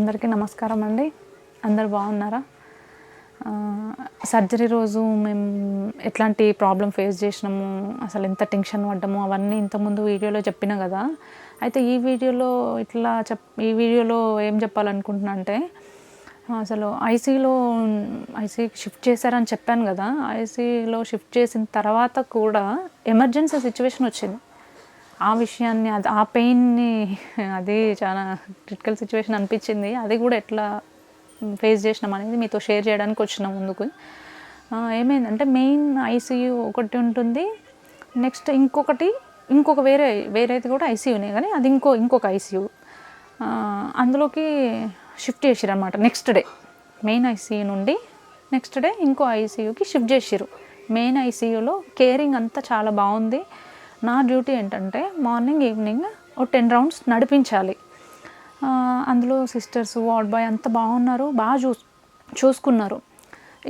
అందరికీ నమస్కారం అండి. అందరు బాగున్నారా? సర్జరీ రోజు మేము ఎట్లాంటి ప్రాబ్లం ఫేస్ చేసినాము అసలు ఎంత టెన్షన్ పడ్డాము అవన్నీ ఇంతకుముందు వీడియోలో చెప్పిన కదా. అయితే ఈ వీడియోలో ఇట్లా చెప్ ఈ వీడియోలో ఏం చెప్పాలనుకుంటున్నా అంటే అసలు ఐసీలో ఐసీకి షిఫ్ట్ చేశారని చెప్పాను కదా. ఐసీలో షిఫ్ట్ చేసిన తర్వాత కూడా ఎమర్జెన్సీ సిచ్యువేషన్ వచ్చింది. ఆ విషయాన్ని అది ఆ పెయిన్ని అది చాలా క్రిటికల్ సిచ్యువేషన్ అనిపించింది. అది కూడా ఎట్లా ఫేస్ చేసినాం అనేది మీతో షేర్ చేయడానికి వచ్చిన ముందుకు. ఏమైందంటే మెయిన్ ఐసీయూ ఒకటి ఉంటుంది. నెక్స్ట్ ఇంకొకటి ఇంకొక వేరే వేరేది కూడా ఐసీయూనే కానీ అది ఇంకో ఇంకొక ఐసీయూ అందులోకి షిఫ్ట్ చేసిరు అనమాట నెక్స్ట్ డే మెయిన్ ఐసీయూ నుండి నెక్స్ట్ డే ఇంకో ఐసీయూకి షిఫ్ట్ చేసిరు మెయిన్ ఐసీయూలో కేరింగ్ అంతా చాలా బాగుంది. నా డ్యూటీ ఏంటంటే మార్నింగ్ ఈవినింగ్ ఓ టెన్ రౌండ్స్ నడిపించాలి. అందులో సిస్టర్స్ వార్డ్ బాయ్ అంత బాగున్నారు బాగా చూ చూసుకున్నారు.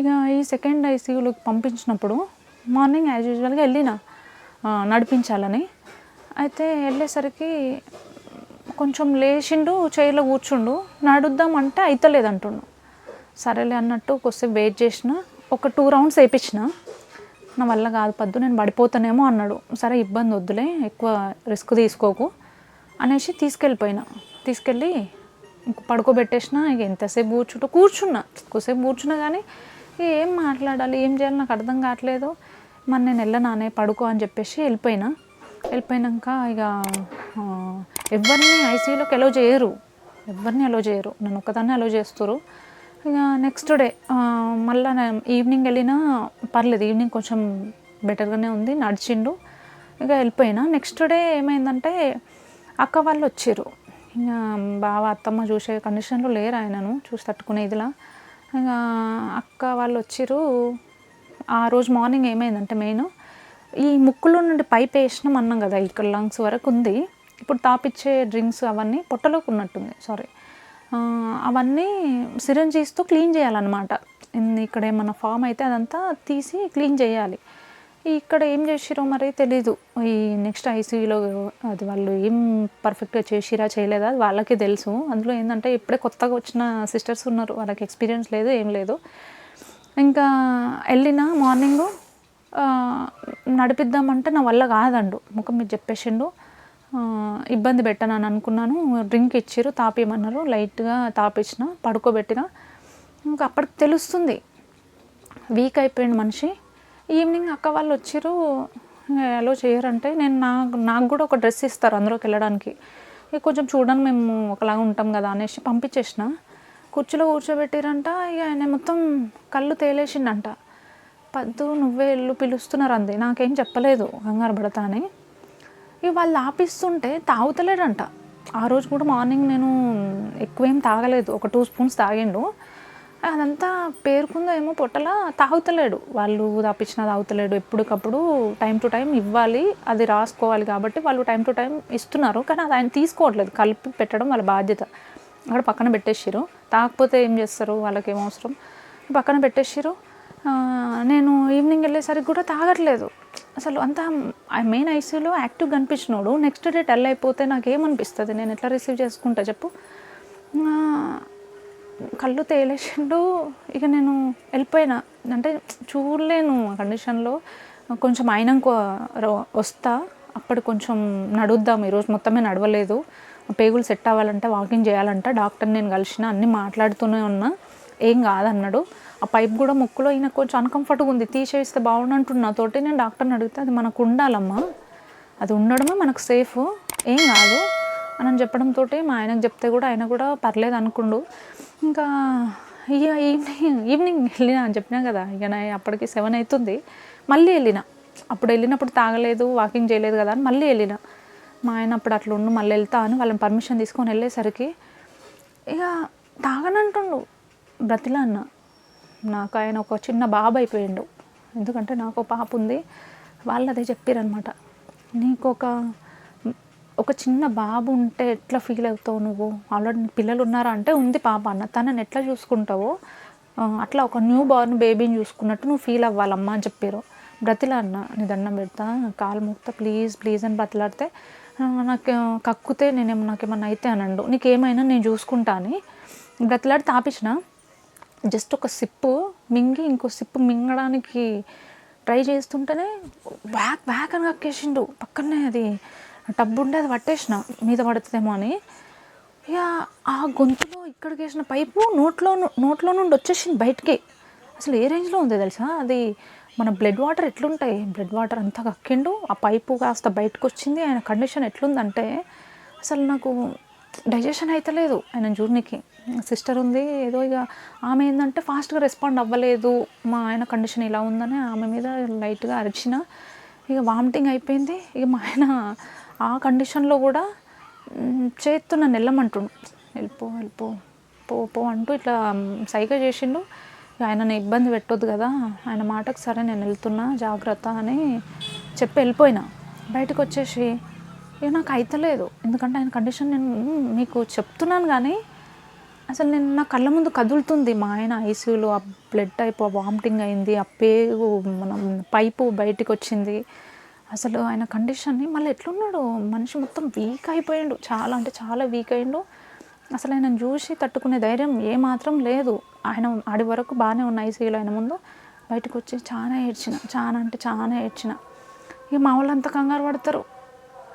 ఇక ఈ సెకండ్ ఐసీయూలోకి పంపించినప్పుడు మార్నింగ్ యాజ్ యూజువల్గా వెళ్ళిన నడిపించాలని. అయితే వెళ్ళేసరికి కొంచెం లేచిండు చైర్లో కూర్చుండు నడుద్దాం అంటే అయితలేదు అంటుండు సరేలే అన్నట్టు కొద్దిసేపు వెయిట్ చేసిన ఒక టూ రౌండ్స్ వేయించిన నా వల్ల కాదు. పద్దు నేను పడిపోతానేమో అన్నాడు. సరే ఇబ్బంది వద్దులే ఎక్కువ రిస్క్ తీసుకోకు అనేసి తీసుకెళ్ళిపోయినా. తీసుకెళ్ళి పడుకోబెట్టేసిన ఇక ఎంతసేపు కూర్చుంటూ కూర్చున్నా ఎక్కువసేపు కూర్చున్నా కానీ ఏం మాట్లాడాలి ఏం చేయాలి నాకు అర్థం కావట్లేదు. మరి నేను వెళ్ళనానే పడుకో అని చెప్పేసి వెళ్ళిపోయినా. వెళ్ళిపోయినాక ఇక ఎవరిని ఐసీయూలోకి ఎలో చేయరు. ఎవరిని అలో చేయరు. నన్ను ఒక్కదాన్ని అలో చేస్తారు నెక్స్ట్ డే మళ్ళీ ఈవినింగ్ వెళ్ళినా పర్లేదు ఈవినింగ్ కొంచెం బెటర్గానే ఉంది నడిచిండు. ఇక వెళ్ళిపోయినా. నెక్స్ట్ డే ఏమైందంటే అక్క వాళ్ళు వచ్చారు. ఇంకా బావ అత్తమ్మ చూసే కండిషన్లో లేరు ఆయనను చూసి తట్టుకునే ఇదిలా ఇక అక్క వాళ్ళు వచ్చిర్రు ఆ రోజు మార్నింగ్ ఏమైందంటే మెయిన్ ఈ ముక్కులో నుండి పైప్ వేసినాం అన్నాం కదా ఇక్కడ లంగ్స్ వరకు ఉంది. ఇప్పుడు తాపిచ్చే డ్రింక్స్ అవన్నీ పొట్టలోకి ఉన్నట్టుంది సారీ అవన్నీ సిరంజీస్తో క్లీన్ చేయాలన్నమాట. ఇక్కడ ఏమన్నా ఫామ్ అయితే అదంతా తీసి క్లీన్ చేయాలి. ఇక్కడ ఏం చేసిరో మరి తెలీదు. ఈ నెక్స్ట్ ఐసీయూలో అది వాళ్ళు ఏం పర్ఫెక్ట్గా చేసిరా చేయలేదా అది వాళ్ళకే తెలుసు. అందులో ఏంటంటే ఇప్పుడే కొత్తగా వచ్చిన సిస్టర్స్ ఉన్నారు. వాళ్ళకి ఎక్స్పీరియన్స్ లేదు ఏం లేదు. ఇంకా వెళ్ళిన మార్నింగ్ నడిపిద్దామంటే నా వల్ల కాదండు. ముఖం మీద చెప్పేసిండు. ఇబ్బంది పెట్టనని అని అనుకున్నాను. డ్రింక్ ఇచ్చిర్రు తాపేయమన్నారు. లైట్గా తాపించిన పడుకోబెట్టిన. ఇంకా అప్పటికి తెలుస్తుంది. వీక్ అయిపోయింది మనిషి. ఈవినింగ్ అక్క వాళ్ళు వచ్చిర్రు ఎలా చేయరంటే నేను నాకు నాకు కూడా ఒక డ్రెస్ ఇస్తారు అందులోకి వెళ్ళడానికి. ఇక కొంచెం చూడండి మేము ఒకలాగా ఉంటాం కదా అనేసి పంపించేసిన. కుర్చీలో కూర్చోబెట్టిరంట. ఇక ఆయన మొత్తం కళ్ళు తేలేసిండంట. పద్దు నువ్వే ఇల్లు పిలుస్తున్నారు అంది. నాకేం చెప్పలేదు. కంగారు పడతా అని ఇక వాళ్ళు ఆపిస్తుంటే తాగుతలేడంట. ఆ రోజు కూడా మార్నింగ్ నేను ఎక్కువేం తాగలేదు. ఒక టూ స్పూన్స్ తాగిండు. అదంతా పేరుకుందో ఏమో పొట్టల తాగుతలేడు. వాళ్ళు తాపించినా తాగుతలేడు. ఎప్పటికప్పుడు టైం టు టైం ఇవ్వాలి. అది రాసుకోవాలి కాబట్టి వాళ్ళు టైం టు టైం ఇస్తున్నారు. కానీ అది ఆయన తీసుకోవట్లేదు. కలిపి పెట్టడం వాళ్ళ బాధ్యత. అక్కడ పక్కన పెట్టేసిరు తాగకపోతే ఏం చేస్తారు? వాళ్ళకి ఏం అవసరం? పక్కన పెట్టేసిరు నేను ఈవినింగ్ వెళ్ళేసరికి కూడా తాగట్లేదు. అసలు అంతా మెయిన్ ఐసీయూలో యాక్టివ్ కనిపించినోడు. నెక్స్ట్ డే టెల్ అయిపోతే నాకేమనిపిస్తుంది? నేను ఎట్లా రిసీవ్ చేసుకుంటా చెప్పు? కళ్ళు తేలేసిండు. ఇక నేను వెళ్ళిపోయినా. అంటే చూడలేను ఆ కండిషన్లో కొంచెం అయినాక వస్తా. అప్పుడు కొంచెం నడుద్దాం. ఈరోజు మొత్తమే నడవలేదు. పేగులు సెట్ అవ్వాలంటే వాకింగ్ చేయాలంట. డాక్టర్ నేను కలిసిన అన్నీ మాట్లాడుతూనే ఉన్నా. ఏం కాదన్నాడు. ఆ పైప్ కూడా ముక్కులో ఈయన కొంచెం అన్కంఫర్ట్గా ఉంది. తీసేస్తే బాగుండంటున్నా. తోటి నేను డాక్టర్ని అడిగితే అది మనకు ఉండాలమ్మా. అది ఉండడమే మనకు సేఫ్ ఏం కాదు అని చెప్పడంతో మా ఆయనకు చెప్తే కూడా ఆయన కూడా పర్లేదు అనుకుండు. ఇంకా ఇక ఈవినింగ్ ఈవినింగ్ వెళ్ళిన అని చెప్పినా కదా ఇక నా అప్పటికి సెవెన్ అవుతుంది. మళ్ళీ వెళ్ళిన. అప్పుడు వెళ్ళినప్పుడు తాగలేదు వాకింగ్ చేయలేదు కదా అని మళ్ళీ వెళ్ళిన. మా ఆయన అప్పుడు అట్లా ఉండు మళ్ళీ వెళ్తా అని వాళ్ళని పర్మిషన్ తీసుకొని వెళ్ళేసరికి ఇక తాగనంటుండు. బ్రతిలా అన్న. నాకు ఆయన ఒక చిన్న బాబు అయిపోయిండు ఎందుకంటే నాకు పాప ఉంది వాళ్ళు అదే చెప్పారనమాట నీకు ఒక ఒక చిన్న బాబు ఉంటే ఎట్లా ఫీల్ అవుతావు నువ్వు? ఆల్రెడీ పిల్లలు ఉన్నారా అంటే ఉంది పాప అన్న. తనని ఎట్లా చూసుకుంటావో అట్లా ఒక న్యూ బార్న్ బేబీని చూసుకున్నట్టు నువ్వు ఫీల్ అవ్వాలమ్మా అని చెప్పారు. బ్రతిలా అన్న నీ దండం పెడతా. కాలు ముక్తా ప్లీజ్ ప్లీజ్ అని బ్రతిలాడితే నాకు కక్కుతే నేనేమో నాకేమన్నా అయితే అనండు. నీకేమైనా నేను చూసుకుంటా అని బ్రతిలాడి తాపించిన జస్ట్ ఒక సిప్పు మింగి ఇంకో సిప్పు మింగడానికి ట్రై చేస్తుంటేనే బ్యాక్ బ్యాక్ అని కక్కేసిండు. పక్కనే అది టబ్బు ఉండే అది పట్టేసిన మీద పడుతుందేమో అని. ఇక ఆ గొంతులో ఇక్కడికి వేసిన పైపు నోట్లో నోట్లో నుండి వచ్చేసింది బయటికి. అసలు ఏ రేంజ్లో ఉంది తెలుసా? అది మన బ్లడ్ వాటర్ ఎట్లుంటాయి? బ్లడ్ వాటర్ అంతా కక్కిండు ఆ పైపు కాస్త బయటకు వచ్చింది ఆయన కండిషన్ ఎట్లుందంటే అసలు నాకు డైజెషన్ అయితే లేదు ఆయన జూర్నీకి. సిస్టర్ ఉంది. ఏదో ఇక ఆమె ఏంటంటే ఫాస్ట్గా రెస్పాండ్ అవ్వలేదు. మా ఆయన కండిషన్ ఇలా ఉందని ఆమె మీద లైట్గా అరిచిన. ఇక వామిటింగ్ అయిపోయింది. ఇక మా ఆయన ఆ కండిషన్లో కూడా మ్, చేత్తో నన్ను వెళ్ళమంటుండు. వెళ్ళిపో వెళ్ళిపో పో పో అంటూ ఇట్లా సైగ చేసిండు. ఇక ఆయనని ఇబ్బంది పెట్టొద్దు కదా. ఆయన మాటకు సరే నేను వెళ్తున్నా జాగ్రత్త అని చెప్పి వెళ్ళిపోయినా. బయటకు వచ్చేసి ఇక నాకు అయితలేదు. ఎందుకంటే ఆయన కండిషన్ నేను మీకు చెప్తున్నాను కానీ అసలు నేను నా కళ్ళ ముందు కదులుతుంది మా ఆయన ఐసీయూలో ఆ బ్లడ్ టైప్ వామిటింగ్ అయింది ఆ పేగు మనం పైపు బయటికి వచ్చింది. అసలు ఆయన కండిషన్ని మళ్ళీ ఎట్లున్నాడు? మనిషి మొత్తం వీక్ అయిపోయిండు. చాలా అంటే చాలా వీక్ అయిండు. అసలు ఆయన చూసి తట్టుకునే ధైర్యం ఏమాత్రం లేదు. ఆయన ఆడి వరకు బాగానే ఉన్న ఐసీయూలో ఆయన ముందు బయటకు వచ్చి చాలా ఏడ్చిన చాలా అంటే చాలా ఏడ్చిన. ఇక మా వాళ్ళు అంత కంగారు పడతారు.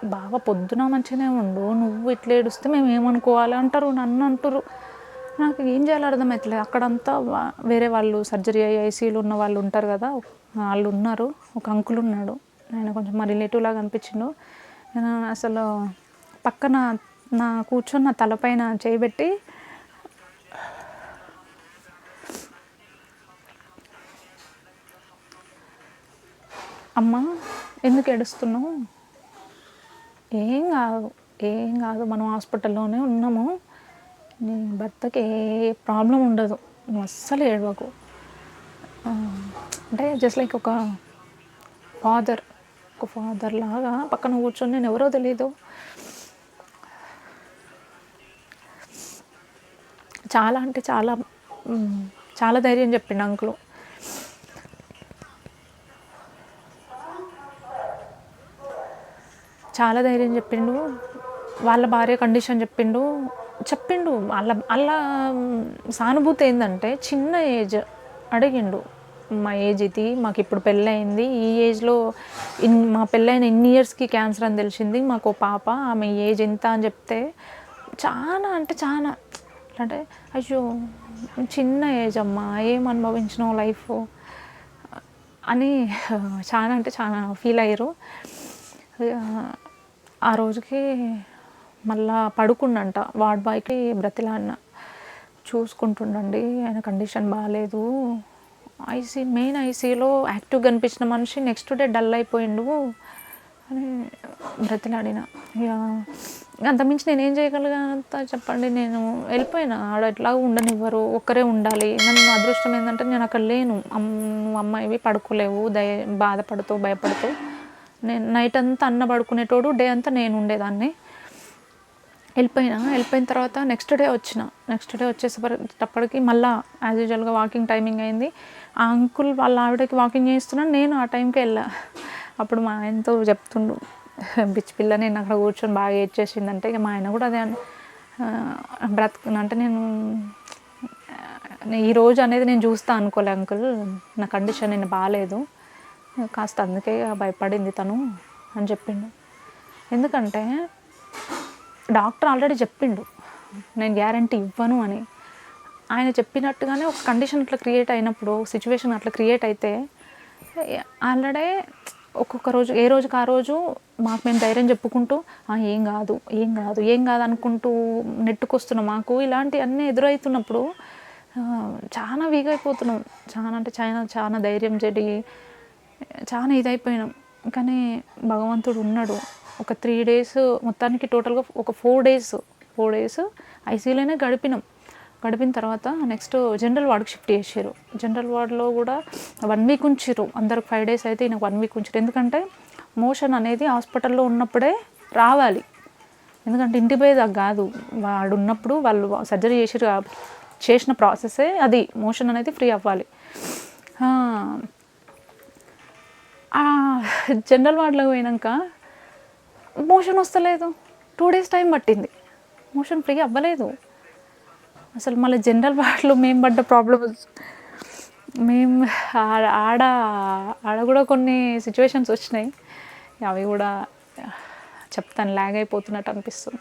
బాగా పొద్దున మంచిగానే ఉండు నువ్వు ఇట్లా ఏడుస్తే మేము ఏమనుకోవాలి అంటారు నన్ను అంటారు నాకు ఏం చేయాలో అర్థమవుతలేదు అక్కడంతా వేరే వాళ్ళు సర్జరీ అయ్యి ఐసీయూలో ఉన్న వాళ్ళు ఉంటారు కదా వాళ్ళు ఉన్నారు ఒక అంకుల్ ఉన్నాడు. ఆయన కొంచెం మా రిలేటివ్ లాగా అనిపించిండు. నేను అసలు పక్కన నా కూర్చొని నా తలపైన చేయబెట్టి అమ్మ ఎందుకు ఏడుస్తున్నావు? ఏం కాదు ఏం కాదు మనం హాస్పిటల్లోనే ఉన్నాము. నీ భర్తకి ఏ ప్రాబ్లం ఉండదు. నువ్వు అస్సలు ఏడవకు. అంటే జస్ట్ లైక్ ఒక ఫాదర్ ఒక ఫాదర్ లాగా పక్కన కూర్చొని నేను ఎవరో తెలియదు చాలా అంటే చాలా చాలా ధైర్యం చెప్పిండు అంకులు. చాలా ధైర్యం చెప్పిండు. వాళ్ళ భార్య కండిషన్ చెప్పిండు. చెప్పిండు. వాళ్ళ వాళ్ళ సానుభూతి ఏంటంటే చిన్న ఏజ్ అడిగిండు. మా ఏజ్ ఇది మాకు ఇప్పుడు పెళ్ళయింది. ఈ ఏజ్లో ఇన్ మా పెళ్ళైన ఇన్ని ఇయర్స్కి క్యాన్సర్ అని తెలిసింది. మాకు పాప ఆమె ఏజ్ ఎంత అని చెప్తే చాలా అంటే చాలా అంటే అయ్యో చిన్న ఏజ్ అమ్మా ఏం అనుభవించినావు లైఫ్ అని చాలా అంటే చాలా ఫీల్ అయ్యారు. ఆ రోజుకి మళ్ళా పడుకుండంట. వార్డ్ బాయ్కి బ్రతిలాడిన చూసుకుంటుండండి ఆయన కండిషన్ బాగాలేదు ఐసీ మెయిన్ ఐసీలో యాక్టివ్ కనిపించిన మనిషి నెక్స్ట్ డే డల్ అయిపోయిండు అని బ్రతిలాడిన. ఇక అంతమించి నేనేం చేయగలిగంత చెప్పండి నేను. వెళ్ళిపోయినా. ఆడ ఎట్లా ఉండనివ్వరు. ఒక్కరే ఉండాలి. నన్ను అదృష్టం ఏంటంటే నేను అక్కడ లేను. అమ్ నువ్వు అమ్మాయివి పడుకోలేవు. దయ బాధపడుతూ భయపడుతూ. నేను నైట్ అంతా అన్న పడుకునేటోడు డే అంతా నేను ఉండేదాన్ని. వెళ్ళిపోయినా వెళ్ళిపోయిన తర్వాత నెక్స్ట్ డే వచ్చిన. నెక్స్ట్ డే వచ్చేసేటప్పటికి మళ్ళీ యాజ్ యూజువల్గా వాకింగ్ టైమింగ్ అయింది. ఆ అంకుల్ వాళ్ళ ఆవిడకి వాకింగ్ చేస్తున్నాను నేను ఆ టైంకి వెళ్ళా. అప్పుడు మా ఆయనతో చెప్తుండు పిచ్చి పిల్ల నేను అక్కడ కూర్చొని బాగా ఏడ్చేసిందంటే ఇక మా ఆయన కూడా అదే అన్- బ్రతక అంటే నేను ఈ రోజు అనేది నేను చూస్తా అనుకోలే అంకుల్ నా కండిషన్ నేను బాగాలేదు కాస్త అందుకే భయపడింది తను అని చెప్పిండు. ఎందుకంటే డాక్టర్ ఆల్రెడీ చెప్పిండు నేను గ్యారంటీ ఇవ్వను అని. ఆయన చెప్పినట్టుగానే ఒక కండిషన్ అట్లా క్రియేట్ అయినప్పుడు సిచ్యువేషన్ అట్లా క్రియేట్ అయితే ఆల్రెడీ ఒక్కొక్క రోజు ఏ రోజుకి ఆ రోజు మాకు మేము ధైర్యం చెప్పుకుంటూ ఏం కాదు ఏం కాదు ఏం కాదు అనుకుంటూ నెట్టుకొస్తున్నాం మాకు ఇలాంటి అన్నీ ఎదురవుతున్నప్పుడు చాలా వీక్ అయిపోతున్నాం. చాలా అంటే చాలా చాలా ధైర్యం చెడి చాలా ఇదైపోయినాం. కానీ భగవంతుడు ఉన్నాడు. ఒక త్రీ డేస్ మొత్తానికి టోటల్గా ఒక ఫోర్ డేస్ ఫోర్ డేస్ ఐసీయూలోనే గడిపినాం. గడిపిన తర్వాత నెక్స్ట్ జనరల్ వార్డ్కి షిఫ్ట్ చేసారు జనరల్ వార్డ్లో కూడా వన్ వీక్ ఉంచారు అందరికి ఫైవ్ డేస్ అయితే ఈయనకు వన్ వీక్ ఉంచారు ఎందుకంటే మోషన్ అనేది హాస్పిటల్లో ఉన్నప్పుడే రావాలి. ఎందుకంటే ఇంటి పోయేదాకా కాదు. వాడు ఉన్నప్పుడు వాళ్ళు సర్జరీ చేసారు చేసిన ప్రాసెసే అది. మోషన్ అనేది ఫ్రీ అవ్వాలి. జనరల్ వార్డులోకి పోయినాక మోషన్ వస్తలేదు. టూ డేస్ టైం పట్టింది. మోషన్ ఫ్రీ అవ్వలేదు. అసలు మళ్ళీ జనరల్ వార్డులో మేము పడ్డ ప్రాబ్లమ్స్ మేము ఆడ ఆడ ఆడ కూడా కొన్ని సిచ్యువేషన్స్ వచ్చినాయి. అవి కూడా చెప్తాను లాగ్ అయిపోతున్నట్టు అనిపిస్తుంది.